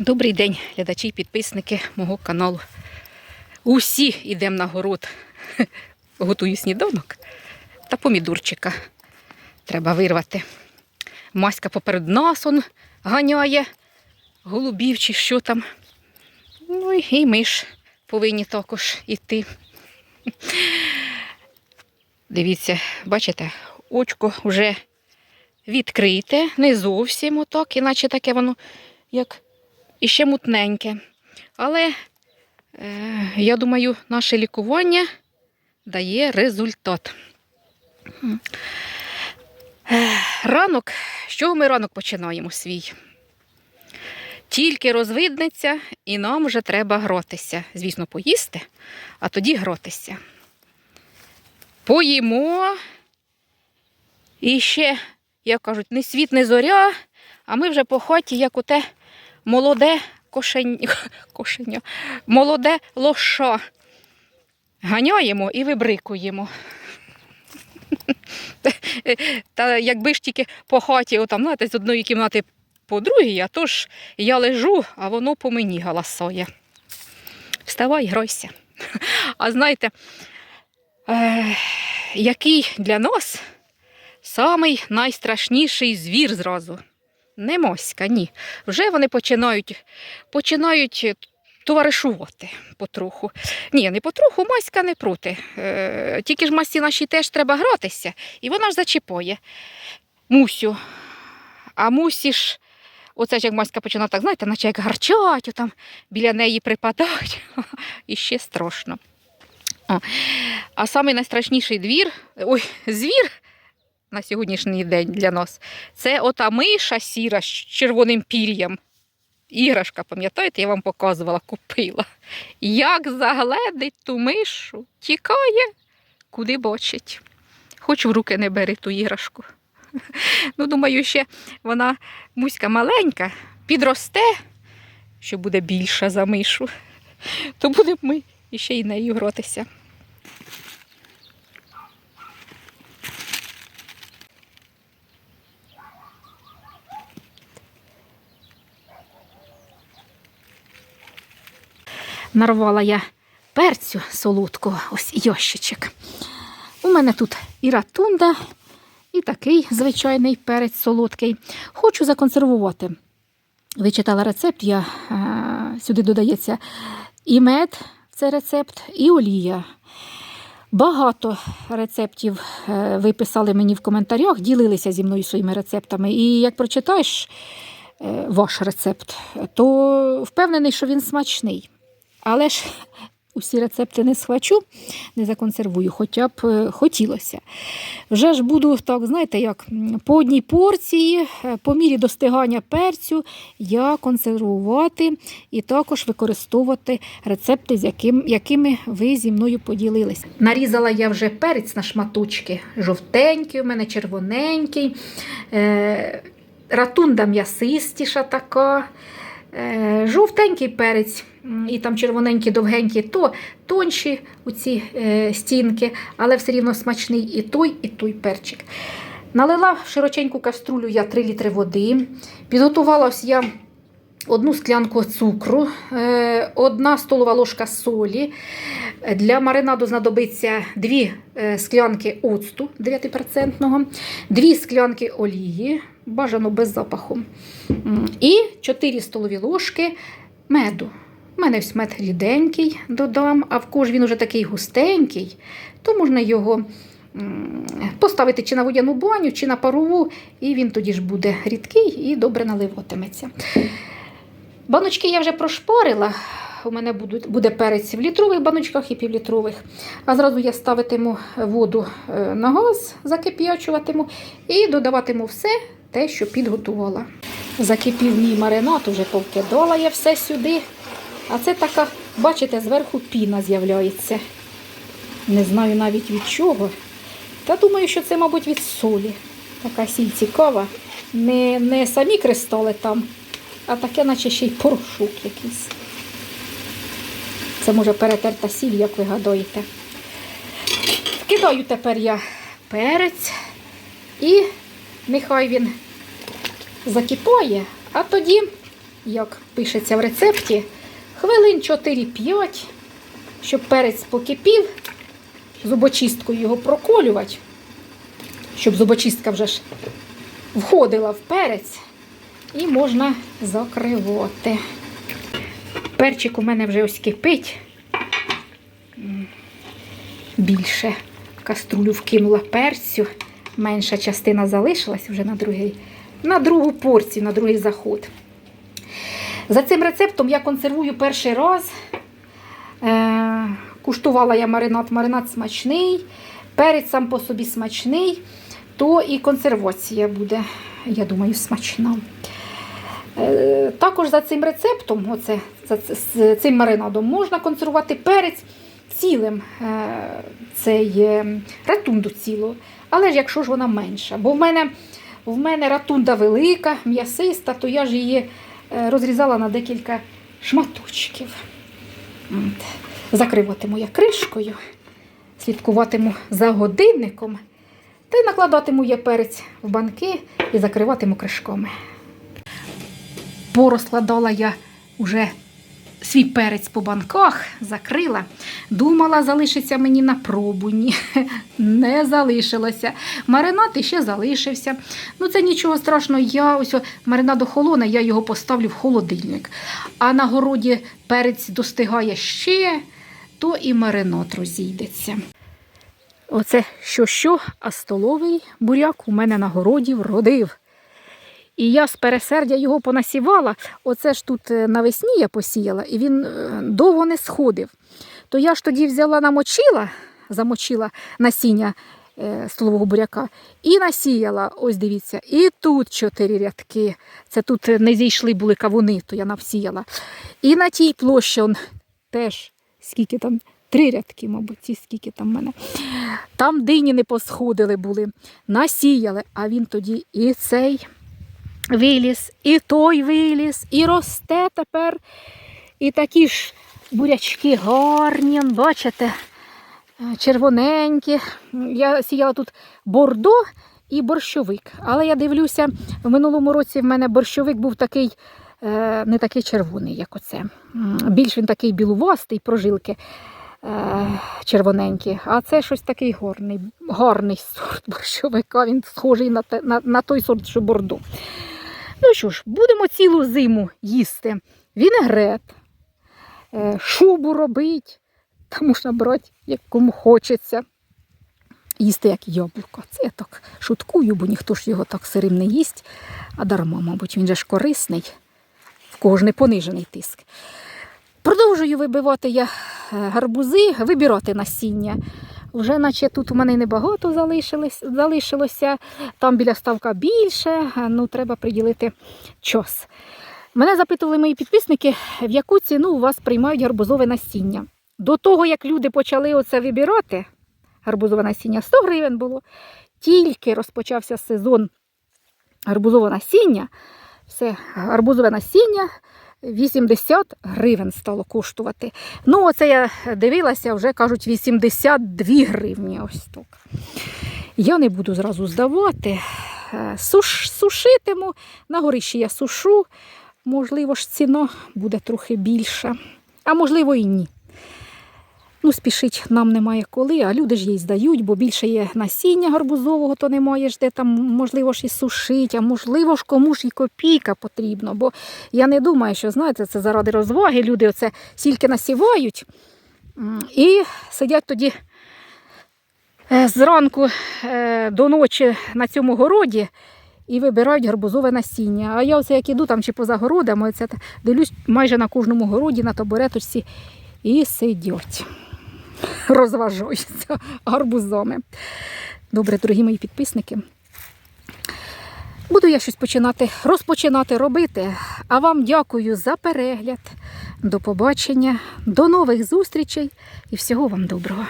Добрий день, глядачі і підписники мого каналу. Усі йдемо на город. Готую сніданок та помідорчика. Треба вирвати. Маська поперед нас он ганяє, голубів чи що там. Ну і ми ж повинні також йти. Дивіться, бачите, очко вже відкрите, не зовсім отак, іначе таке воно як іще мутненьке. Але е, я думаю, наше лікування дає результат. Е, Ранок, з чого ми ранок починаємо свій? Тільки розвиднеться, і нам вже треба гратися. Звісно, поїсти, а тоді гратися. Поїмо. І ще, як кажуть, не світ, не зоря, а ми вже по хаті, як оте молоде кошеня, кошеня молоде лоша. Ганяємо і вибрикуємо. Та якби ж тільки по хаті, отам, знаєте, з одної кімнати по другій, а то ж я лежу, а воно по мені галасує. Вставай, грайся. А знаєте, е, який для нас самий найстрашніший звір зразу? Не моська, ні. Вже вони починають, починають товаришувати потроху. Ні, не потроху, маська не проти. Е, тільки ж масі нашій теж треба гратися, і вона ж зачіпає Мусю. А мусі ж, оце ж як маська починає так, знаєте, наче як гарчать, там біля неї припадають. І ще страшно. О. А найстрашніший двір, ой, звір на сьогоднішній день для нас це ота миша сіра з червоним пір'ям. Іграшка, пам'ятаєте, я вам показувала, купила. Як загледить ту мишу, тікає, куди бачить. Хоч в руки не бери ту іграшку. Ну, думаю, ще вона муська маленька, підросте, що буде більша за мишу, то будемо ми іще й нею гратися. Нарвала я перцю солодкого, ось ящичок. У мене тут і ратунда, і такий звичайний перець солодкий. Хочу законсервувати. Ви читала рецепт, я, е, сюди додається і мед, в цей рецепт, і олія. Багато рецептів е, ви писали мені в коментарях, ділилися зі мною своїми рецептами. І як прочитаєш е, ваш рецепт, то впевнений, що він смачний. Але ж усі рецепти не схвачу, не законсервую, хоча б е, хотілося. Вже ж буду так, знаєте, як по одній порції, е, по мірі достигання перцю, я консервувати і також використовувати рецепти, з яким, якими ви зі мною поділились. Нарізала я вже перець на шматочки. Жовтенький, у мене червоненький, е, ратунда м'ясистіша така. Жовтенький перець і там червоненькі, довгенькі, то тонші оці е, стінки, але все рівно смачний і той, і той перчик. Налила в широченьку каструлю я 3 літри води. Підготувалась я одну склянку цукру, е, одна столова ложка солі. Для маринаду знадобиться 2 склянки оцту 9%, 2 склянки олії, бажано без запаху. І 4 столові ложки меду. У мене ось мед ріденький додам, а в кож він уже такий густенький, то можна його поставити чи на водяну баню, чи на парову, і він тоді ж буде рідкий і добре наливатиметься. Баночки я вже прошпарила. У мене буде перець в літрових баночках і півлітрових. А зразу я ставитиму воду е, на газ, закип'ячуватиму і додаватиму все те, що підготувала. Закипів мій маринад, уже повкидала я все сюди. А це така, бачите, зверху піна з'являється. Не знаю навіть від чого. Та думаю, що це, мабуть, від солі. Така сіль цікава. Не, не самі кристали там, а таке, наче ще й порошок якийсь. Це може перетерта сіль, як ви гадаєте. Вкидаю тепер я перець і нехай він закипає, а тоді як пишеться в рецепті, хвилин 4-5, щоб перець покипів, зубочисткою його проколювати, щоб зубочистка вже ж входила в перець, і можна закривати. Перчик у мене вже ось кипить. Більше каструлю вкинула перцю. Менша частина залишилась вже на другий, на другу порцію, на другий заход. За цим рецептом я консервую перший раз. Е, куштувала я маринад, маринад смачний, перець сам по собі смачний, то і консервація буде, я думаю, смачна. Е, Також за цим рецептом, оце, за цим маринадом, можна консервувати перець цілим, е, цей ратунду цілу. Але ж якщо ж вона менша, бо в мене, в мене ратунда велика, м'ясиста, то я ж її розрізала на декілька шматочків. Закриватиму я кришкою, слідкуватиму за годинником, та накладатиму я перець в банки і закриватиму кришками. Порозкладала я уже свій перець по банках, закрила. Думала, залишиться мені на пробу. Ні, не залишилося. Маринад іще залишився. Ну, це нічого страшного. Я ось маринад охолоне, я його поставлю в холодильник. А на городі перець достигає ще, то і маринад розійдеться. Оце що-що, а столовий буряк у мене на городі вродив. І я з пересердя його понасівала. Оце ж тут е, навесні я посіяла, і він е, довго не сходив. То я ж тоді взяла, намочила, замочила насіння е, столового буряка і насіяла. Ось дивіться, і тут чотири рядки. Це тут не зійшли були кавуни, то я навсіяла. І на тій площі он, теж скільки там. Три рядки, мабуть, ці скільки там в мене. Там дині не посходили були, насіяли, а він тоді і цей виліз, і той виліз, і росте тепер. І такі ж бурячки гарні, бачите, червоненькі. Я сіяла тут бордо і борщовик. Але я дивлюся, в минулому році в мене борщовик був такий, е, не такий червоний, як оце. Більш він такий білувастий, прожилки е, червоненькі. А це щось такий горний, гарний сорт борщовика. Він схожий на той сорт, що бордо. Ну що ж, будемо цілу зиму їсти вінегрет, е, шубу робити, та можна брати, як кому хочеться. Їсти як яблуко. Це я так шуткую, бо ніхто ж його так сирим не їсть, а дарма, мабуть, він же ж корисний, в не понижений тиск. Продовжую вибивати я е, гарбузи, вибирати насіння. Вже наче тут у мене небагато залишилось, залишилося, там біля ставка більше, ну треба приділити час. Мене запитували мої підписники, в яку ціну у вас приймають гарбузове насіння. До того, як люди почали оце вибирати, гарбузове насіння 100 гривень було, тільки розпочався сезон гарбузового насіння, все, гарбузове насіння 80 гривень стало коштувати. Ну, оце я дивилася, вже кажуть 82 гривні. Ось так. Я не буду зразу здавати. Е, Суш, сушитиму. На горищі я сушу. Можливо ж ціна буде трохи більша. А можливо і ні. Ну, спішить нам немає коли, а люди ж їй здають, бо більше є насіння гарбузового, то немає ж де там, можливо ж і сушить, а можливо ж кому ж і копійка потрібно. Бо я не думаю, що знаєте, це заради розваги. Люди оце стільки насівають і сидять тоді е, зранку е, до ночі на цьому городі. І вибирають гарбузове насіння. А я оце як іду там чи поза городами, оце дивлюсь майже на кожному городі на табуреточці і сидять, розважаються гарбузами. Добре, дорогі мої підписники. Буду я щось починати, розпочинати робити. А вам дякую за перегляд. До побачення, до нових зустрічей і всього вам доброго.